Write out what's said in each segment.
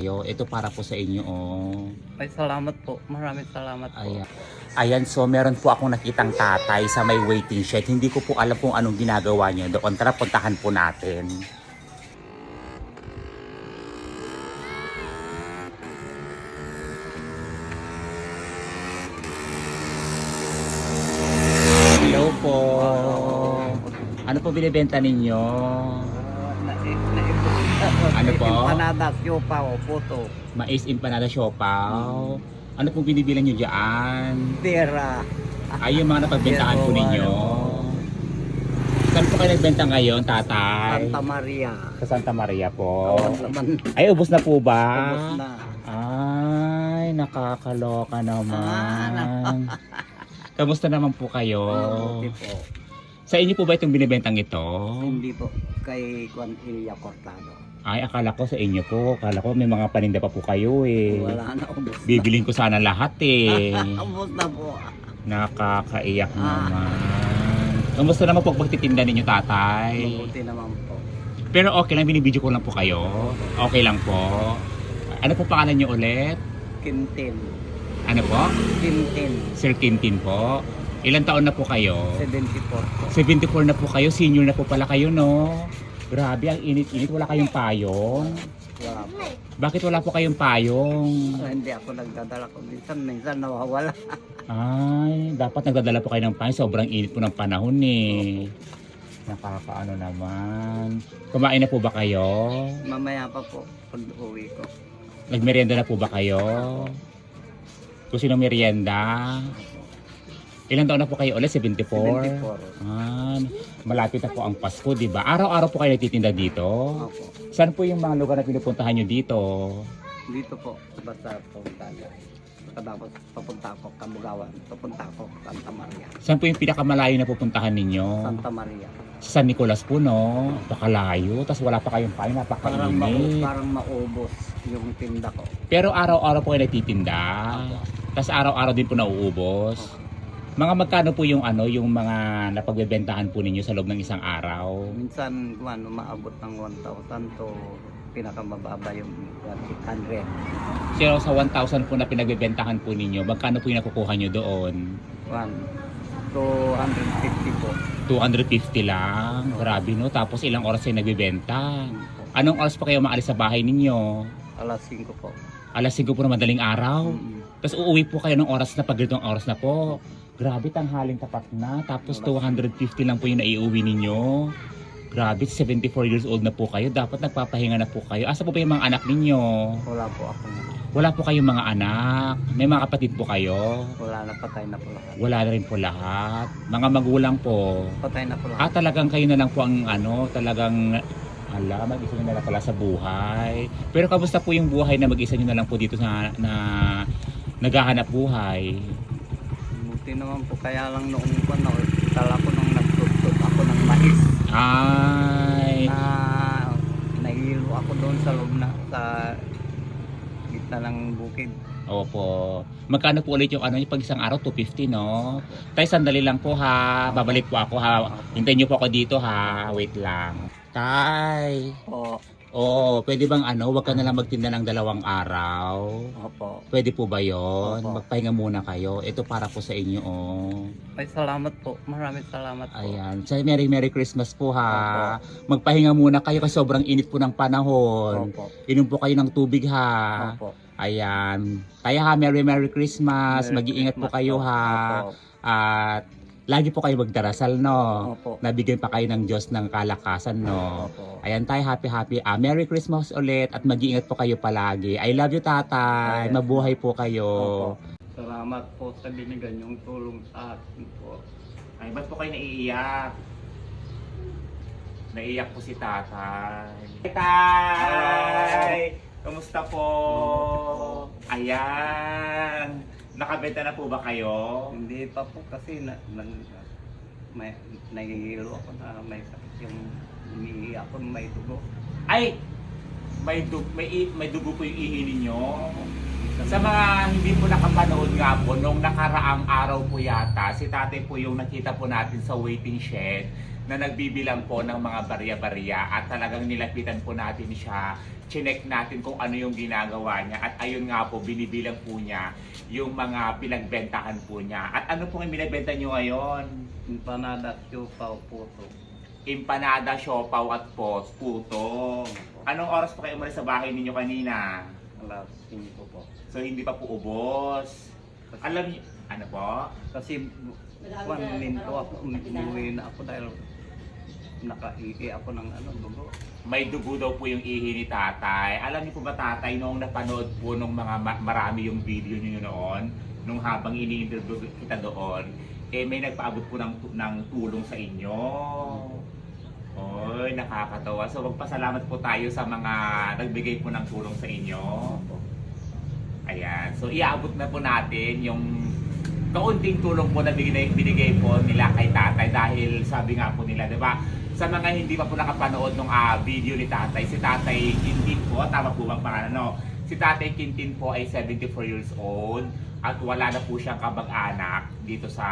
Yo, ito para po sa inyo, oh. Ay, salamat po. Maraming salamat po. Ayan. Ayan, so meron po akong nakitang tatay sa may waiting shed. Hindi ko po alam kung anong ginagawa niyo doon. Tara, puntahan po natin. Hello po. Ano po binibenta ninyo? Ah, na, na, Ano po? Empanada, siopa o puto. Mais empanada siopaw. Ano pong binibilan nyo dyan? Tira. Ay, yung mga napagbentahan po ninyo. ano, Saan po kayo nagbenta ngayon, tatay? Santa Maria. Sa Santa Maria po. Ay, ubos na po ba? Ubus na. Ay, nakakaloka Ah, naman. Kamusta naman po kayo? Hindi po. Sa inyo po ba itong binibentang ito? Hindi po. Kay Juan Ilya Cortado. Ay, akala ko sa inyo po. Akala ko may mga paninda pa po kayo eh. Wala na. Ubus na. Bibiling ko sana lahat eh. Ubus na po. Nakakaiyak Ah. naman. Kamusta naman po pagtitinda ninyo, tatay? Mabuti naman po. Pero okay lang, binibidyo ko lang po kayo. Okay lang po. Ano po pangalan niyo ulit? Quintin. Ano po? Quintin. Sir Tintin po. Ilan taon na po kayo? 74 po. 74 na po kayo. Senior na po pala kayo, no? Grabe, ang init-init. Wala kayong payong. Wala po. Bakit wala po kayong payong? Ah, hindi ako nagdadala ko. Minsan, minsan nawawala. Ay, dapat nagdadala po kayo ng payong. Sobrang init po ng panahon eh. Nakakaano naman. Kumain na po ba kayo? Mamaya pa po. Pag uwi ko. Nagmerienda na po ba kayo? Kung sino merienda? Ilan taon na po kayo ulit? 74? 74. Ah, malapit na po ang Pasko, di ba? Araw-araw po kayo nagtitinda dito? Opo. Saan po yung mga lugar na pinupuntahan nyo dito? Dito po. Basta punta na. Tapos papunta ako Kamugawan. Papunta ako Santa Maria. Saan po yung pinakamalayo na pupuntahan ninyo? Santa Maria. Sa San Nicolas po, no? Pakalayo. Tapos wala pa kayong pain, Parang, napakainit. parang maubos yung tinda ko. Pero araw-araw po kayo nagtitinda. Opo. Tapos araw-araw din po nauubos. Mga magkano po yung ano, yung mga napagbebentahan po ninyo sa loob ng isang araw? Minsan, kung maabot ng 1,000 to pinakamababa yung 800. So sa 1,000 po na pinagbebentahan po ninyo, magkano po yung nakukuha nyo doon? 1, 250 po. 250 lang. Grabe no. Tapos ilang oras kayo nagbebenta. Anong oras pa kayo maalis sa bahay ninyo? Alas 5 po. Alas 5 po na madaling araw. Mm. Tapos uuwi po kayo ng oras na pag ganitong oras na po. Grabe, tanghaling tapat na. Tapos 250 lang po yung naiuwi ninyo. Grabe, 74 years old na po kayo. Dapat nagpapahinga na po kayo. Asa po ba yung mga anak ninyo? Wala po ako. Wala po kayong mga anak. May mga kapatid po kayo. Wala na patay na po lahat. Wala na rin po lahat. Mga magulang po. Patay na po lahat. Ah, talagang kayo na lang po ang ano, talagang ala, mag-isa nyo na lang pala sa buhay. Pero kamusta po yung buhay na mag-isa nyo na lang po dito na, na naghahanap buhay? Buti naman po. Kaya lang noong po, nakitala ko nung nagtutut ako ng mais. Ay, Na nahilo ako doon sa loob na sa gitna ng bukid. opo. Magkano po ulit yung ano, yung pag isang araw, 250, no? Tay, sandali lang po ha. Babalik po ako ha. Hintayin niyo po ako dito ha. Wait lang. Tay, Opo. Oo, pwede bang ano, wag ka na lang magtinda ng dalawang araw? Opo. Pwede po ba yon? Opo. Magpahinga muna kayo. Ito para po sa inyo, oh. Ay, salamat po. Maraming salamat po. Ayan. So, Merry Merry Christmas po ha. Magpahinga muna kayo kasi sobrang init po ng panahon. Opo. Inom po kayo ng tubig ha. Opo. Ayan. Kaya ha, Merry Merry Christmas. Mag-iingat po kayo ha. Opo. At lagi po kayo magdarasal, no? Opo. Nabigyan pa kayo ng Diyos ng kalakasan, no? Opo. Ayan tayo, happy happy. Ah, Merry Christmas ulit at mag-iingat po kayo palagi. I love you, tatay. Ayan. Mabuhay po kayo. Opo. Salamat po sa binigyan yung tulong sa akin po. Ay, ba't po kayo naiiyak? Naiiyak po si tatay. Tay! Kamusta po? Ayan. Nakabenta na po ba kayo? Hindi pa po kasi na, na, may nahihilo ako na may sakit yung umihi ako may dugo. Ay! May, dug may, may dugo po yung ihi ninyo. Sa mga hindi po nakapanood nga po, nung nakaraang araw po yata, si tatay po yung nakita po natin sa waiting shed. Na nagbibilang po ng mga barya-barya at talagang nilapitan po natin siya. Chinek natin kung ano yung ginagawa niya at ayun nga po, binibilang po niya yung mga pinagbentahan po niya. At ano pong yung binibenta niyo ngayon? Empanada, chupaw, puto. Empanada, siopaw at pos, puto. Anong oras po kayo umalis sa bahay ninyo kanina? Alas 5 po. So hindi pa po ubos. Kasi, Alam niyo, ano po? kasi one minto ako, umuwi na ako dahil nakaihi ako ng ano, dugo. May dugo daw po yung ihi ni tatay. Alam niyo po ba tatay, noong napanood po nung mga ma- marami yung video niyo noon, nung habang ini-interview kita doon, eh may nagpaabot po ng, ng tulong sa inyo. Oy, nakakatawa. So magpasalamat po tayo sa mga nagbigay po ng tulong sa inyo. Ayan. So iabot na po natin yung kaunting tulong po na binigay, binigay po nila kay tatay dahil sabi nga po nila, di ba? Sa mga hindi pa po nakapanood ng video ni tatay, si tatay Quintin po, tama po bang pangalan, no? Si tatay Quintin po ay 74 years old at wala na po siyang kabag-anak dito sa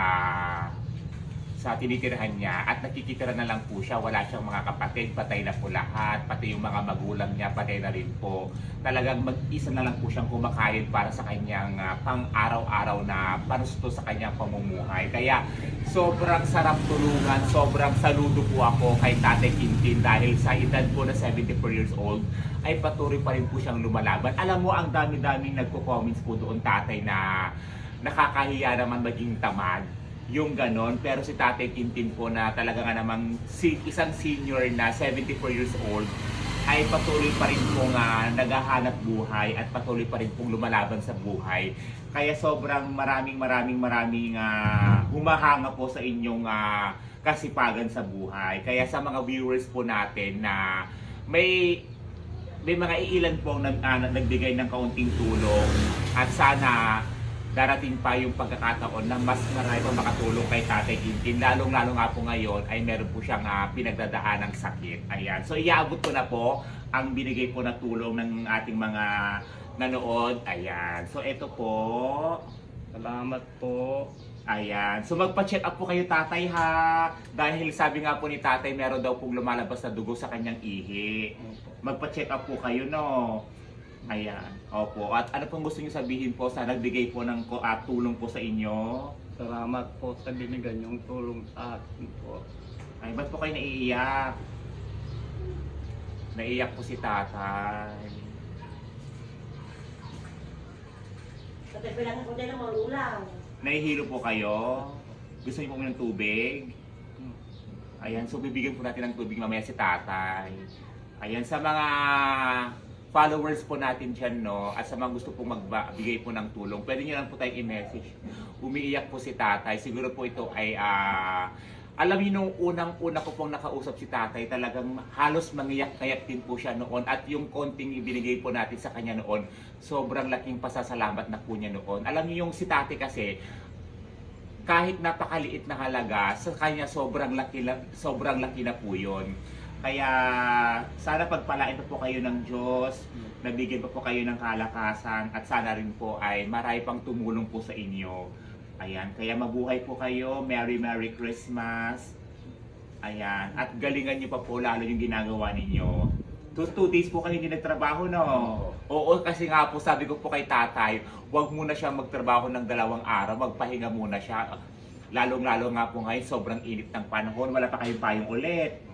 sa tinitirahan niya at nakikitira na lang po siya, wala siyang mga kapatid, patay na po lahat, pati yung mga magulang niya, patay na rin po. Talagang mag-isa na lang po siyang kumakain para sa kanyang ah, pang-araw-araw na panusto sa kanyang pamumuhay. Kaya sobrang sarap tulungan, sobrang saludo po ako kay Tate Quintin dahil sa edad po na 74 years old, ay patuloy pa rin po siyang lumalaban. Alam mo, ang dami-daming nagko-comments po doon tatay na nakakahiya naman maging tamad yung ganon. Pero si Tatay Tintin po na talaga nga namang si, isang senior na 74 years old ay patuloy pa rin pong ah, naghahanap buhay at patuloy pa rin pong lumalaban sa buhay. Kaya sobrang maraming maraming maraming ah, humahanga po sa inyong ah, kasipagan sa buhay. Kaya sa mga viewers po natin na may may mga iilan pong nag, ah, nagbigay ng kaunting tulong at sana darating pa yung pagkakataon na mas marami pang makatulong kay Tatay Tintin. Lalong-lalo nga po ngayon ay meron po siyang uh, pinagdadaan ng sakit. Ayan. So iaabot ko na po ang binigay po na tulong ng ating mga nanood. Ayan. So ito po. Salamat po. Ayan. So magpa-check up po kayo tatay ha. Dahil sabi nga po ni tatay meron daw pong lumalabas na dugo sa kanyang ihi. Magpa-check up po kayo no. Ayan. Opo. At ano pong gusto niyo sabihin po sa nagbigay po ng ko- ah, tulong po sa inyo? Salamat po sa binigyan yung tulong sa akin po. Ay, ba't po kayo naiiyak? Naiiyak po si tatay. Kasi kailangan ko din ng malulang. Nahihilo po kayo? Gusto niyo po ng tubig? Ayan, so bibigyan po natin ng tubig mamaya si tatay. Ayan, sa mga followers po natin dyan, no, at sa mga gusto pong magbigay po ng tulong, pwede nyo lang po tayong i-message. Umiiyak po si tatay. Siguro po ito ay, ah, alam niyo nung unang-una ko pong nakausap si tatay, talagang halos mangiyak-kayak din po siya noon. At yung konting ibinigay po natin sa kanya noon, sobrang laking pasasalamat na po niya noon. Alam niyo yung si tatay kasi, kahit napakaliit na halaga, sa kanya sobrang laki, la- sobrang laki na po yun. Kaya sana pagpalain pa po kayo ng Diyos, nabigyan pa po kayo ng kalakasan, at sana rin po ay marami pang tumulong po sa inyo. Ayan, kaya mabuhay po kayo. Merry Merry Christmas. Ayan, at galingan niyo pa po lalo yung ginagawa ninyo. Two, two days po kayo hindi nagtrabaho, no? Oo, kasi nga po sabi ko po kay tatay, huwag muna siya magtrabaho ng dalawang araw, magpahinga muna siya. Lalong-lalo nga po ngayon, sobrang init ng panahon, wala pa kayong payong ulit.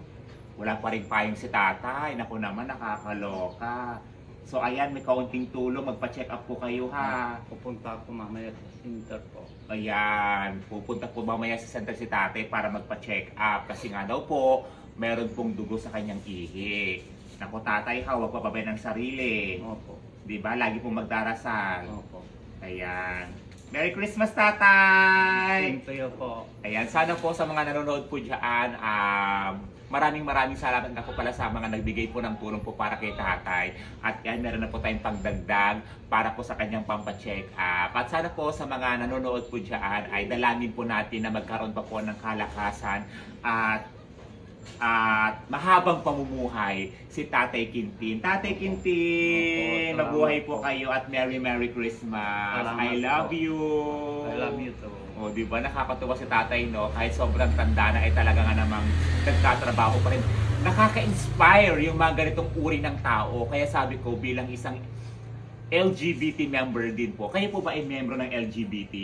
Wala pa rin payong si tatay, naku naman, nakakaloka. So ayan, may kaunting tulong, magpa-check up po kayo ha. Pupunta ako mamaya sa center po. Ayan, pupunta po mamaya sa center si tatay para magpa-check up. Kasi nga daw po, meron pong dugo sa kanyang ihi. Naku tatay ha, huwag papabayaan ng sarili. Opo. Di ba? Lagi pong magdarasal. Opo. Ayan. Merry Christmas, tatay! Thank you po. Ayan, sana po sa mga nanonood po dyan, um, maraming maraming salamat na po pala sa mga nagbigay po ng tulong po para kay tatay. At yan, meron na po tayong pagdagdag para po sa kanyang pampacheck up. At sana po sa mga nanonood po dyan ay dalangin po natin na magkaroon pa po ng kalakasan at at mahabang pamumuhay si Tatay Quintin. Tatay Quintin, Opo, salamat mabuhay po po. kayo at Merry Merry Christmas. Salamat I love po. you. I love you too. O, di ba? Nakakatuwa si tatay, no? Kahit sobrang tanda na, ay talaga nga namang nagtatrabaho pa rin. Nakaka-inspire yung mga ganitong uri ng tao. Kaya sabi ko, bilang isang LGBT member din po. Kayo po ba ay membro ng LGBT?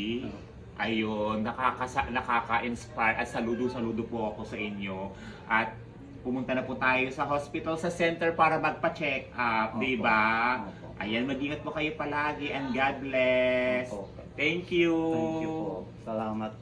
Ayun, nakakasa, nakaka-inspire at saludo-saludo po ako sa inyo. At pumunta na po tayo sa hospital, sa center para magpa-check up, Opo. di ba? Opo. Ayan, mag-ingat po kayo palagi and God bless. Opo. Thank you. Thank you po. Salamat.